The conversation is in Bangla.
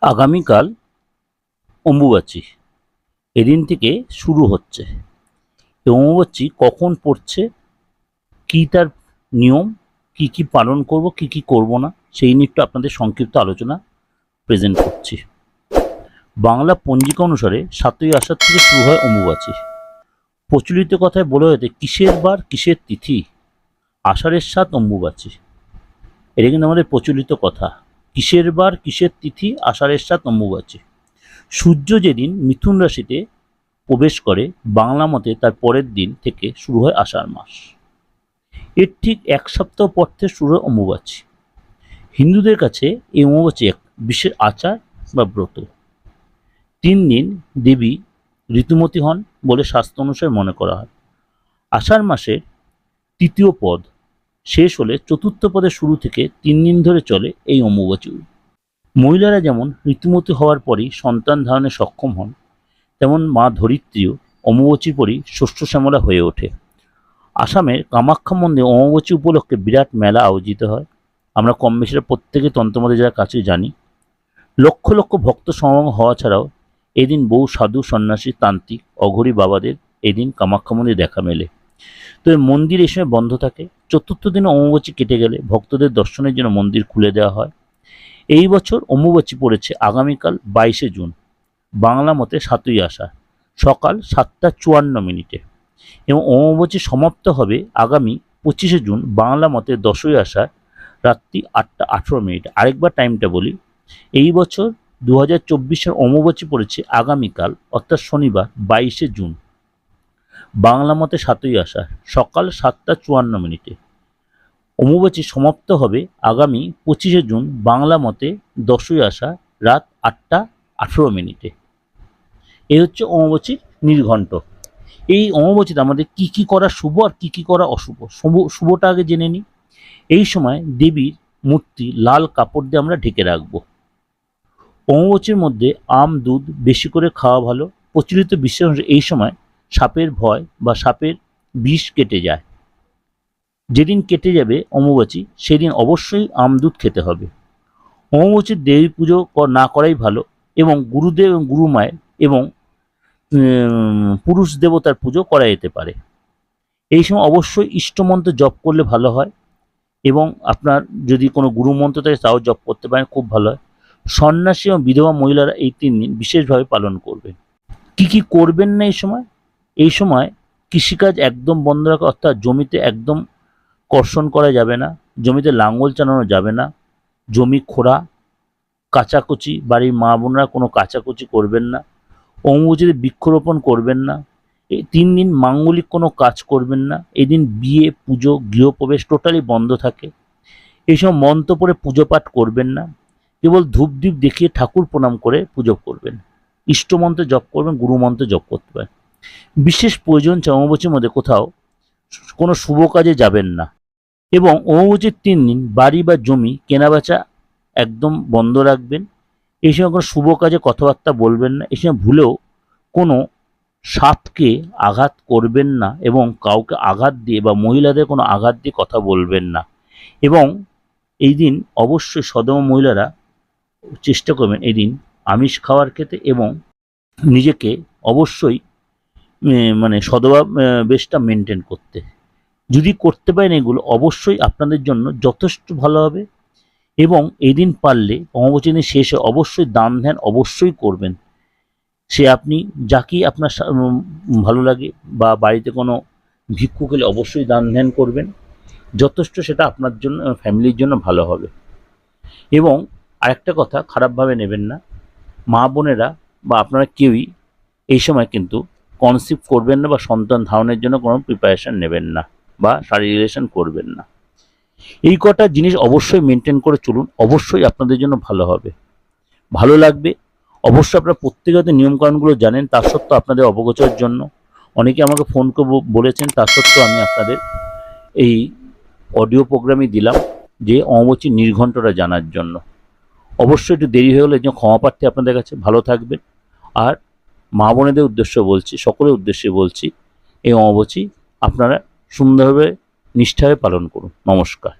আগামীকাল অম্বুবাচী। এদিন থেকে শুরু হচ্ছে। অম্বুবাচী কখন পড়ছে? কী তার নিয়ম? কি কি পালন করব? কি কি করব না? সেই নিয়ে একটু আপনাদের সংক্ষিপ্ত আলোচনা প্রেজেন্ট করছি। বাংলা পঞ্জিকা অনুসারে সাতই আষাঢ় থেকে শুরু হয় অম্বুবাচী। প্রচলিত কথায় বলা হয়েছে, কিসের বার, কিসের তিথি? আষাঢ়ের সাত অম্বুবাচী। এটা কিন্তু আমাদের প্রচলিত কথা। কিসের বার কিসের তিথি আষাঢ়ের সাত অম্বুবাচী। সূর্য যেদিন মিথুন রাশিতে প্রবেশ করে, বাংলা মতে তার পরের দিন থেকে শুরু হয় আষাঢ় মাস। এর ঠিক এক সপ্তাহ পর থেকে শুরু হয় অম্বুবাচী। হিন্দুদের কাছে এই অম্বুবাচী এক বিশেষ আচার বা ব্রত। তিন দিন দেবী ঋতুমতী হন বলে শাস্ত্র অনুসারে মনে করা হয়। আষাঢ় মাসের তৃতীয় পদ শেষ হলে চতুর্থ পদের শুরু থেকে তিন দিন ধরে চলে এই অম্বুবাচী মহিলারা যেমন ঋতুমতী হওয়ার পরই সন্তান ধারণে সক্ষম হন, তেমন মা ধরিত্রীও অম্বুবাচীর পরই শস্য শ্যামলা হয়ে ওঠে। আসামের কামাখ্যা মন্দিরে অমাবচী উপলক্ষে বিরাট মেলা আয়োজিত হয়। আমরা কম বেশিরা প্রত্যেকে তন্ত্রমতে যারা কাছে জানি, লক্ষ লক্ষ ভক্ত সমাগম হওয়া ছাড়াও এদিন বহু সাধু সন্ন্যাসী, তান্ত্রিক, অঘরী বাবাদের এদিন কামাখ্যা মন্দিরে দেখা মেলে। তো এই মন্দির এই সময় বন্ধ থাকে। চতুর্থ দিনে অম্বুবাচী কেটে গেলে ভক্তদের দর্শনের জন্য মন্দির খুলে দেওয়া হয়। এই বছর অম্বুবাচী পড়েছে আগামীকাল বাইশে জুন। বাংলা মতে সাতই আষাঢ়, সকাল সাতটা চুয়ান্ন মিনিটে। এবং অমাবচী সমাপ্ত হবে আগামী পঁচিশে জুন, বাংলা মতে দশই আষাঢ়, রাত্রি আটটা আঠেরো মিনিট। আরেকবার টাইমটা বলি, এই বছর দু হাজার চব্বিশের অমাবচী পড়েছে আগামীকাল, অর্থাৎ শনিবার, বাইশে জুন। বাংলা মতে সাতই আষাঢ়, সকাল সাতটা চুয়ান্ন মিনিটে। অমাবচী সমাপ্ত হবে আগামী পঁচিশে জুন, বাংলা মতে দশই আষাঢ়, রাত আটটা আঠেরো মিনিটে। এই হচ্ছে অমাবচীর নির্ঘণ্ট। এই অমাবচীতে আমাদের কি কি করা শুভ আর কি কি করা অশুভ? শুভ, শুভটা আগে জেনে নিই। এই সময় দেবীর মূর্তি লাল কাপড় দিয়ে আমরা ঢেকে রাখব। অমাবচীর মধ্যে আম, দুধ বেশি করে খাওয়া ভালো। প্রচলিত বিশ্বাস এই সময় সাপের ভয় বা সাপের বিষ কেটে যায়। যেদিন কেটে যাবে অমাবচী, সেদিন অবশ্যই আম দুধ খেতে হবে। অমাবচীর দেবী পুজো না করাই ভালো এবং গুরুদেব এবং গুরুমায়ের এবং পুরুষ দেবতার পুজো করা যেতে পারে। এই সময় অবশ্যই ইষ্টমন্ত্র জপ করলে ভালো হয় এবং আপনার যদি কোনো গুরুমন্ত্র থাকে তাও জপ করতে পারেন, খুব ভালো হয়। সন্ন্যাসী এবং বিধবা মহিলারা এই তিন দিন বিশেষভাবে পালন করবেন। কি কি করবেন না এই সময়? এই সময় কৃষিকাজ একদম বন্ধ রাখা, অর্থাৎ জমিতে একদম কর্ষণ করা যাবে না, জমিতে লাঙ্গল চালানো যাবে না, জমি খোঁড়া, কাচাকুচি, বাড়ির মা বোনরা কোনো কাচাকুচি করবেন না অম্বুবাচীতে বৃক্ষরোপণ করবেন না, এই তিন দিন মাঙ্গলিক কোনো কাজ করবেন না, এদিন বিয়ে, পুজো, গৃহপ্রবেশ টোটালি বন্ধ থাকে। এই সময় মন্ত্র পড়ে পুজো পাঠ করবেন না, কেবল ধূপ দ্বীপ দেখিয়ে ঠাকুর প্রণাম করে পুজো করবেন। ইষ্টমন্ত্র জপ করবেন, গুরুমন্ত্র জপ করতে পারেন। বিশেষ প্রয়োজন ছাড়া অমাবস্যার মধ্যে কোথাও কোনো শুভ কাজে যাবেন না। এবং অমাবস্যার তিন দিন বাড়ি বা জমি কেনাবেচা একদম বন্ধ রাখবেন। এই সময় কোনো শুভ কাজে কথাবার্তা বলবেন না। এই সময় ভুলেও কোনো সাপকে আঘাত করবেন না এবং কাউকে আঘাত দিয়ে বা মহিলাদের কোনো আঘাত দিয়ে কথা বলবেন না। এবং এই দিন অবশ্যই সদম মহিলারা চেষ্টা করবেন এই দিন আমিষ খাওয়ার খেতে এবং নিজেকে অবশ্যই মানে আহ, বেশটা মেনটেন করতে। যদি করতে পারেন এগুলো অবশ্যই আপনাদের জন্য যথেষ্ট ভালো হবে। এবং এই দিন পারলে অমাবচনের শেষে অবশ্যই দান ধ্যান অবশ্যই করবেন। সে আপনি যাকেই আপনার ভালো লাগে বা বাড়িতে কোনো ভিক্ষুক এলে অবশ্যই দান ধ্যান করবেন। যথেষ্ট সেটা আপনার জন্য ফ্যামিলির জন্য ভালো হবে। এবং আরেকটা কথা খারাপভাবে নেবেন না। মা বোনেরা বা আপনারা কেউই এই সময় কিন্তু কনসিভ করবেন না বা সন্তান ধারণের জন্য কোনো প্রিপারেশন নেবেন না বা শারীর রিলেশন করবেন না। এই কটা জিনিস অবশ্যই মেনটেন করে চলুন, অবশ্যই আপনাদের জন্য ভালো হবে। ভালো লাগবে, অবশ্যই আপনারা প্রত্যেকতে নিয়মকানুনগুলো জানেন, তা সত্ত্বেও আপনাদের অবগোচরের জন্য। অনেকে আমাকে ফোন করে বলেছেন, তা সত্ত্বেও আমি আপনাদের এই অডিও প্রোগ্রামই দিলাম যে অমাবচী নির্ঘণ্টটা জানার জন্য। অবশ্যই একটু দেরি হয়ে গেলে যে ক্ষমা প্রার্থী আপনাদের কাছে ভালো থাকবেন আর মা বোনেদের উদ্দেশ্য বলছি, সকলের উদ্দেশ্যে বলছি, এই অমাবচী আপনারা সুন্দরভাবে নিষ্ঠাভাবে পালন করুন। নমস্কার।